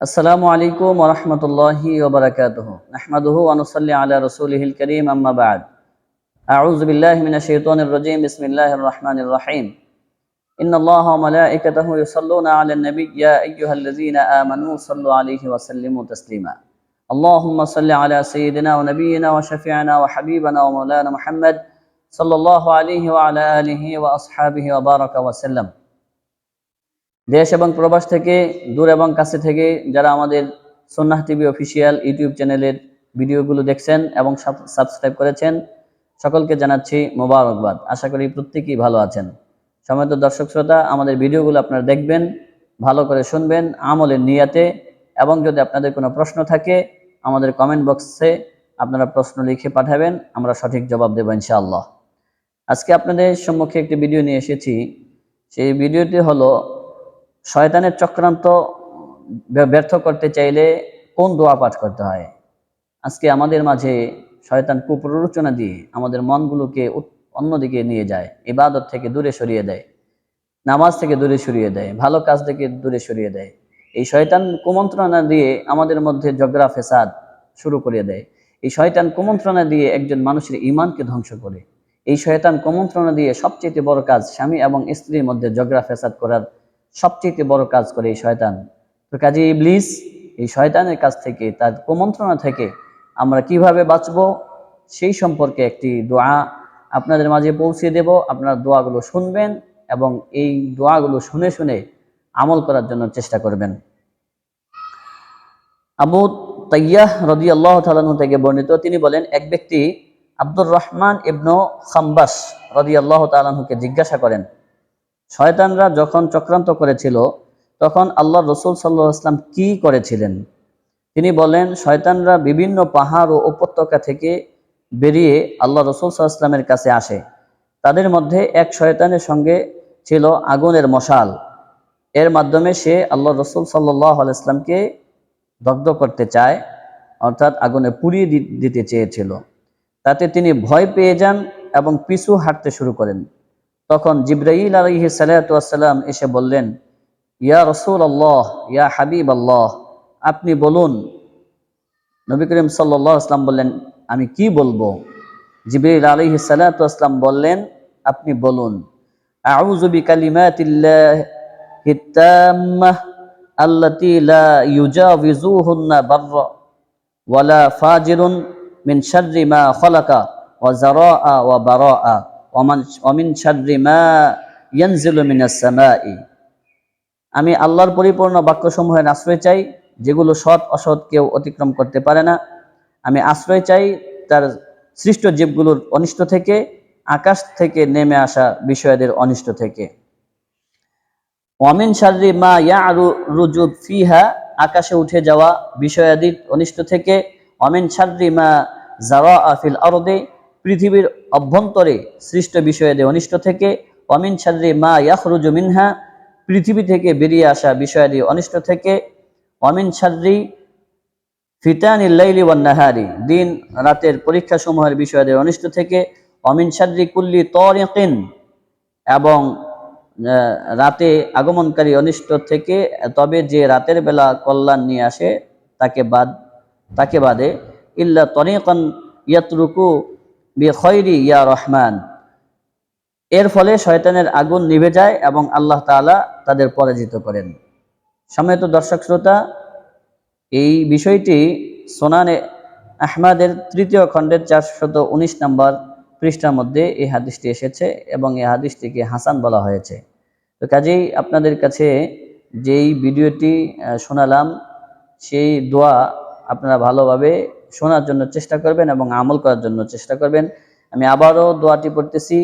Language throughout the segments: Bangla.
আসসালামু আলাইকুম ওরহমতুল্লাহি ওবরাকাতুহু নাহমাদুহু ওয়া নুসাল্লি আলা রাসূলিহিল কারীম আম্মা বা'দ আউযু বিল্লাহি মিনাশ শাইতানির রাজীম বিসমিল্লাহির রহমানির রহিম ইন্নাল্লাহা ওয়া মালাইকাতাহু ইউসাল্লুনা আলান নবী ইয়া আইয়ুহাল্লাযীনা আমানু সাল্লু আলাইহি ওয়া সাল্লিমু তাসলিমা اللهم صل على سيدنا ونبينا وشفيعنا وحبيبنا ومولانا محمد صلى الله عليه وعلى آله وأصحابه وبارك وسلم দেশ এবং প্রবাস থেকে, দূর এবং কাছে থেকে যারা আমাদের সন্ন্যাহ টিভি অফিসিয়াল ইউটিউব চ্যানেলের ভিডিওগুলো দেখছেন এবং সাবস্ক্রাইব করেছেন, সকলকে জানাচ্ছি মোবারকবাদ। আশা করি প্রত্যেকেই ভালো আছেন। সময়ত দর্শক শ্রোতা, আমাদের ভিডিওগুলো আপনারা দেখবেন, ভালো করে শুনবেন আমলের নিয়াতে এবং যদি আপনাদের কোনো প্রশ্ন থাকে, আমাদের কমেন্ট বক্সে আপনারা প্রশ্ন লিখে পাঠাবেন, আমরা সঠিক জবাব দেবো ইনশাআল্লাহ। আজকে আপনাদের সম্মুখে একটি ভিডিও নিয়ে এসেছি। সেই ভিডিওটি হলো শয়তানের চক্রান্ত ব্যর্থ করতে চাইলে কোন দোয়া পাঠ করতে হয়? আজকে আমাদের মাঝে শয়তান কুপ্ররোচনা দিয়ে আমাদের মনগুলোকে অন্যদিকে নিয়ে যায়, ইবাদত থেকে দূরে সরিয়ে দেয়, নামাজ থেকে দূরে সরিয়ে দেয়, ভালো কাজ থেকে দূরে সরিয়ে দেয়। এই শয়তান কুমন্ত্রণা দিয়ে আমাদের মধ্যে জগরা ফেসাদ শুরু করে দেয়। এই শয়তান কুমন্ত্রণা দিয়ে একজন মানুষের ইমানকে ধ্বংস করে। এই শয়তান কুমন্ত্রণা দিয়ে সবচেয়ে বড় কাজ স্বামী এবং স্ত্রীর মধ্যে জগরা ফেসাদ করার সবচেয়ে বড় কাজ করে এই শয়তান। তো কাজে ইবলিস, এই শয়তানের কাছ থেকে, তার কুমন্ত্রণা থেকে আমরা কীভাবে বাঁচব, সেই সম্পর্কে একটি দোয়া আপনাদের মাঝে পৌঁছে দেব। আপনারা দোয়াগুলো শুনবেন এবং এই দোয়াগুলো শুনে শুনে আমল করার জন্য চেষ্টা করবেন। আবু তাইয়াহ রদি আল্লাহ তালানু থেকে বর্ণিত, তিনি বলেন, এক ব্যক্তি আব্দুর রহমান ইবনু খাম্বাস রদি আল্লাহ তালাহুকে জিজ্ঞাসা করেন শয়তানরা যখন চক্রান্ত করেছিল, তখন আল্লাহ রসুল সাল্লাহ আসলাম কি করেছিলেন? তিনি বলেন, শয়তানরা বিভিন্ন পাহাড় ও উপত্যকা থেকে বেরিয়ে আল্লাহ রসুল সাল্লামের কাছে আসে। তাদের মধ্যে এক শয়তানের সঙ্গে ছিল আগুনের মশাল। এর মাধ্যমে সে আল্লাহ রসুল সাল্লাহ আলাইসলামকে দগ্ধ করতে চায়, অর্থাৎ আগুনে পুড়িয়ে দিতে চেয়েছিল। তাতে তিনি ভয় পেয়ে যান এবং পিছু হাঁটতে শুরু করেন। তখন জিব্রাইল আলহি সালাতাম এসে বললেন, ইয়া রসুল আল্লাহ ইয়া হাবিব আল্লাহ আপনি বলুন। নবী করিম সাল্লাহ আসলাম বললেন, আমি কি বলব? জিবরিল আলহি সালাতাম বললেন, আপনি বলুন আউজুবি কালিমাতিল্লাহ আল্লাতি লা ইউজাউযুহুন্না বাররা ওয়ালা ফাজিরুন মিন শাররি মা খালাকা ওয়া জারাআ ওয়া বারাআ। আমি আল্লাহর পরিপূর্ণ বাক্যসমূহের আশ্রয় চাই, যেগুলো সৎ, অসৎ কেউ অতিক্রম করতে পারে না। আমি আশ্রয় চাই তার সৃষ্ট জীবগুলোর অনিষ্ট থেকে, আকাশ থেকে নেমে আসা বিষয়দের অনিষ্ট থেকে। অমিন শারি মা ইয়া রুজু ফিহা, আকাশে উঠে যাওয়া বিষয়াদির অনিষ্ট থেকে অমিন শারি মা জাওয়া আফিল আরদে পৃথিবীর অভ্যন্তরে সৃষ্ট বিষয়াদি অনিষ্ট থেকে অমিন শাররি মা ইয়াখরুজু মিনহা, পৃথিবী থেকে বেরিয়ে আসা বিষয়াদি অনিষ্ট থেকে অমিন শাররি ফিতানিল লাইলি ওয়ান নাহারি, দিন রাতের পরীক্ষা সমূহের বিষয়াদের অনিষ্ট থেকে অমিন শাররি কুল্লি তরিকিন, এবং রাতে আগমনকারী অনিষ্ট থেকে, তবে যে রাতের বেলা কল্যাণ নিয়ে আসে, তাকে বাদ, তাকে বাদে, ইল্লা তরিকান ইয়াতরুকু ইয়া রহমান। এর ফলে শয়তানের আগুন নিভে যায় এবং আল্লাহ তাআলা তাদের পরাজিত করেন। সম্মানিত দর্শক শ্রোতা, এই বিষয়টি সোনানে আহমাদের তৃতীয় খণ্ডের চারশত উনিশ নম্বর পৃষ্ঠার মধ্যে এই হাদিসটি এসেছে এবং এই হাদিসটিকে হাসান বলা হয়েছে। তো কাজেই আপনাদের কাছে যেই ভিডিওটি শোনালাম, সেই দোয়া আপনারা ভালোভাবে শোনার জন্য চেষ্টা করবেন এবং আমল করার জন্য চেষ্টা করবেন। আমি আবারও দোয়াটি পড়তেছি,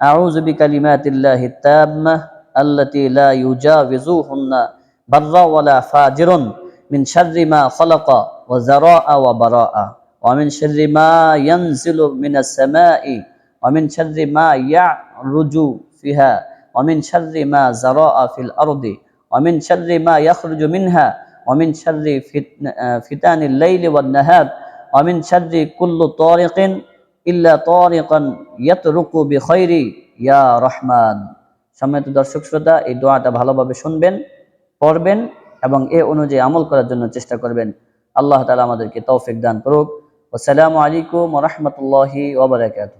আউযু বিকালিমাতিল্লাহি তাম্মাহ আল্লাতী লা ইউজাবিজুহুন্না বাররা ওয়ালা ফাজিরুন মিন শাররি মা খালাকা ওয়া যারাআ ওয়া বারাআ ওয়া মিন শাররি মা ইয়ানজিলু মিনাস সামাই ওয়া মিন শাররি মা ইয়ারুজু ফিহা ওয়া মিন শাররি মা যারাআ ফিল আরদি ওয়া মিন শাররি মা ইয়াখরুজু মিনহা ওয়া মিন শাররি ফিতন- ফিতানিল লাইলি ওয়ান নাহার ওয়া মিন কুল্লু তরিকিন ইল্লা তরিকান ইয়াতরুকু বিখৈরি ইয়া রহমান সম্মানিত দর্শক শ্রোতা, এই দোয়াটা ভালোভাবে শুনবেন, পড়বেন এবং এ অনুযায়ী আমল করার জন্য চেষ্টা করবেন। আল্লাহ তালা আমাদেরকে তৌফিক দান করুক। আসসালামু আলাইকুম রহমতুল্লাহি ওবরাকাত